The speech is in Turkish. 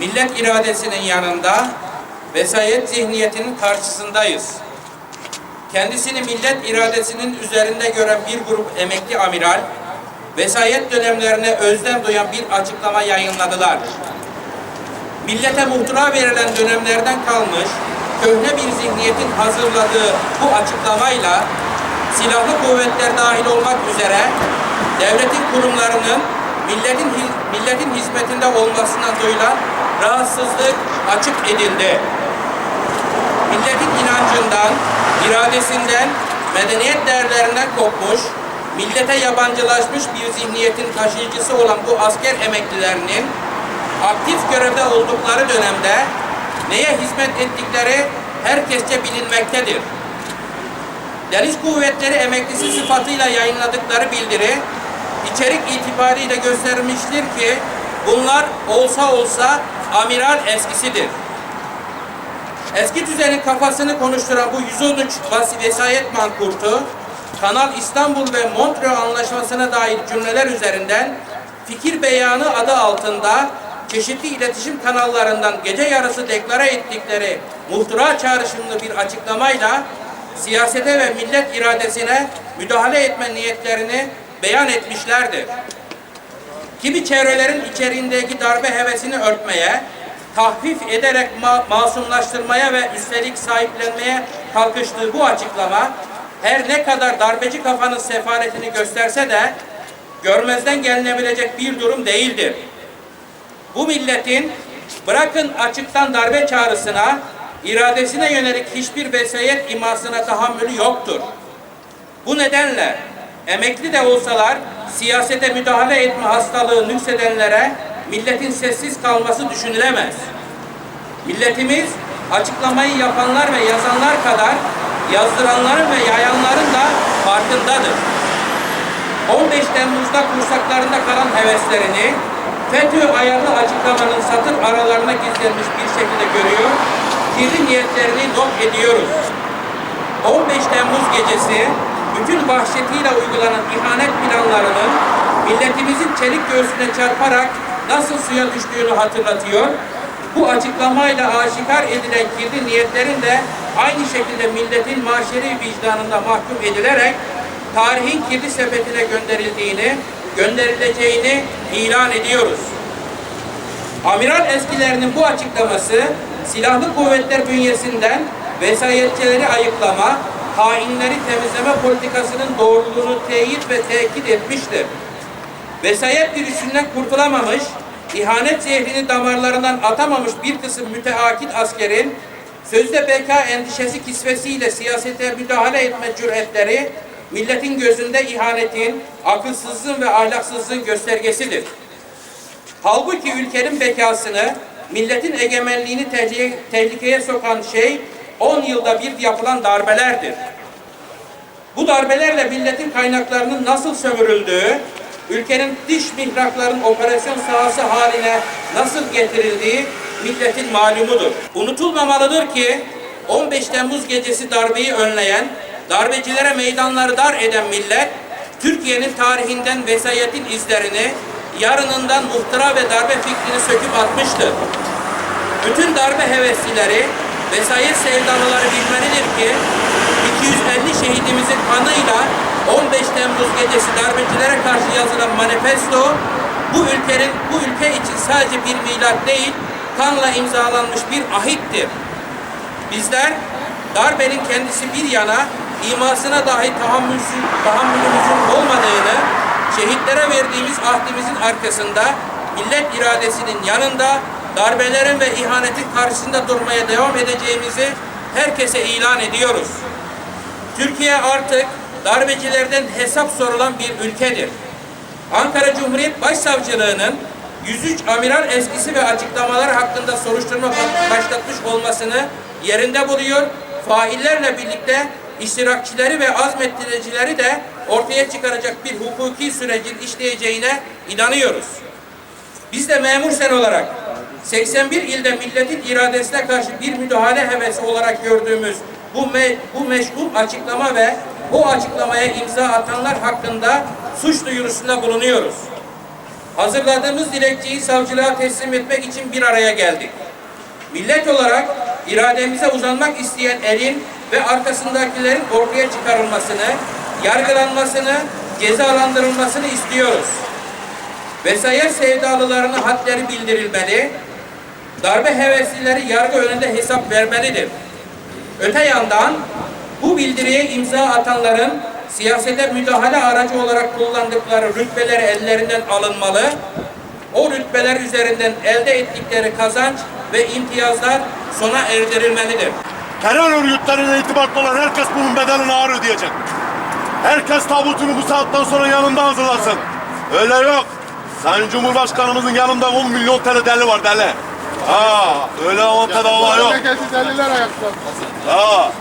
millet iradesinin yanında vesayet zihniyetinin karşısındayız. Kendisini millet iradesinin üzerinde gören bir grup emekli amiral, vesayet dönemlerine özlem duyan bir açıklama yayınladılar. Millete muhtıra verilen dönemlerden kalmış, köhne bir zihniyetin hazırladığı bu açıklamayla silahlı kuvvetler dahil olmak üzere devletin kurumlarının milletin milletin hizmetinde olmasından duyulan rahatsızlık açık edildi. Milletin inancından, iradesinden, medeniyet değerlerinden kopmuş, millete yabancılaşmış bir zihniyetin taşıyıcısı olan bu asker emeklilerinin aktif görevde oldukları dönemde neye hizmet ettikleri herkesçe bilinmektedir. Deniz Kuvvetleri emeklisi sıfatıyla yayınladıkları bildiri, içerik itibariyle göstermiştir ki bunlar olsa olsa amiral eskisidir. Eski düzenin kafasını konuşturan bu 113 bas vesayet mankurtu, Kanal İstanbul ve Montreux Anlaşması'na dair cümleler üzerinden fikir beyanı adı altında çeşitli iletişim kanallarından gece yarısı deklare ettikleri muhtıra çağrışımlı bir açıklamayla siyasete ve millet iradesine müdahale etme niyetlerini beyan etmişlerdir. Kimi çevrelerin içeriğindeki darbe hevesini örtmeye, tahfif ederek ma masumlaştırmaya ve üstelik sahiplenmeye kalkıştığı bu açıklama her ne kadar darbeci kafanın sefaretini gösterse de görmezden gelinebilecek bir durum değildir. Bu milletin bırakın açıktan darbe çağrısına, iradesine yönelik hiçbir vesayet imasına tahammülü yoktur. Bu nedenle emekli de olsalar siyasete müdahale etme hastalığı nüksedenlere milletin sessiz kalması düşünülemez. Milletimiz açıklamayı yapanlar ve yazanlar kadar yazdıranların ve yayanların da farkındadır. 15 Temmuz'da kursaklarında kalan heveslerini FETÖ ayarlı açıklamanın satır aralarına gizlenmiş bir şekilde görüyor, kirli niyetlerini not ediyoruz. 15 Temmuz gecesi bütün vahşetiyle uygulanan ihanet planlarının milletimizin çelik göğsüne çarparak nasıl suya düştüğünü hatırlatıyor. Bu açıklamayla aşikar edilen kirli niyetlerin de aynı şekilde milletin maşeri vicdanında mahkum edilerek tarihin kirli sepetine gönderildiğini, gönderileceğini ilan ediyoruz. Amiral eskilerinin bu açıklaması silahlı kuvvetler bünyesinden vesayetçileri ayıklama, hainleri temizleme politikasının doğruluğunu teyit ve tekit etmiştir. Vesayet virüsünden kurtulamamış, ihanet zehrini damarlarından atamamış bir kısım müteakit askerin sözde beka endişesi kisvesiyle siyasete müdahale etme cüretleri milletin gözünde ihanetin, akılsızlığın ve ahlaksızlığın göstergesidir. Halbuki ülkenin bekasını, milletin egemenliğini tehlikeye sokan şey 10 yılda bir yapılan darbelerdir. Bu darbelerle milletin kaynaklarının nasıl sömürüldüğü, ülkenin dış mihrakların operasyon sahası haline nasıl getirildiği milletin malumudur. Unutulmamalıdır ki 15 Temmuz gecesi darbeyi önleyen, darbecilere meydanları dar eden millet, Türkiye'nin tarihinden vesayetin izlerini, yarınından muhtıra ve darbe fikrini söküp atmıştır. Bütün darbe heveslileri, vesayet sevdalıları bilmelidir ki 250 şehidimizin kanıyla 15 Temmuz gecesi darbecilere karşı yazılan manifesto bu ülkenin bu ülke için sadece bir milat değil, kanla imzalanmış bir ahittir. Bizler darbenin kendisi bir yana imasına dahi tahammülsün, tahammülümüzün olmadığını, şehitlere verdiğimiz ahdimizin arkasında millet iradesinin yanında darbelerin ve ihanetin karşısında durmaya devam edeceğimizi herkese ilan ediyoruz. Türkiye artık darbecilerden hesap sorulan bir ülkedir. Ankara Cumhuriyet Başsavcılığı'nın 103 amiral eskisi ve açıklamalar hakkında soruşturma başlatmış olmasını yerinde buluyor. Faillerle birlikte iştirakçileri ve azmettiricileri de ortaya çıkaracak bir hukuki sürecin işleyeceğine inanıyoruz. Biz de memur sen olarak 81 ilde milletin iradesine karşı bir müdahale hevesi olarak gördüğümüz bu, me bu meşgul açıklama ve bu açıklamaya imza atanlar hakkında suç duyurusunda bulunuyoruz. hazırladığımız dilekçeyi savcılığa teslim etmek için bir araya geldik. Millet olarak irademize uzanmak isteyen elin ve arkasındakilerin ortaya çıkarılmasını, yargılanmasını, cezalandırılmasını istiyoruz. Vesayet sevdalılarına hadleri bildirilmeli, darbe heveslileri yargı önünde hesap vermelidir. Öte yandan bu bildiriye imza atanların siyasete müdahale aracı olarak kullandıkları rütbeleri ellerinden alınmalı, o rütbeler üzerinden elde ettikleri kazanç ve imtiyazlar sona erdirilmelidir. Terör örgütlerine irtibatlı olan herkes bunun bedelini ağır ödeyecek. Herkes tabutunu bu saatten sonra yanında hazırlasın. Öyle yok. Sayın Cumhurbaşkanımızın yanında 10 milyon tane deli var deli. Ha, öyle avanta dava yok. Memleketsiz deliler ayakta. Ha.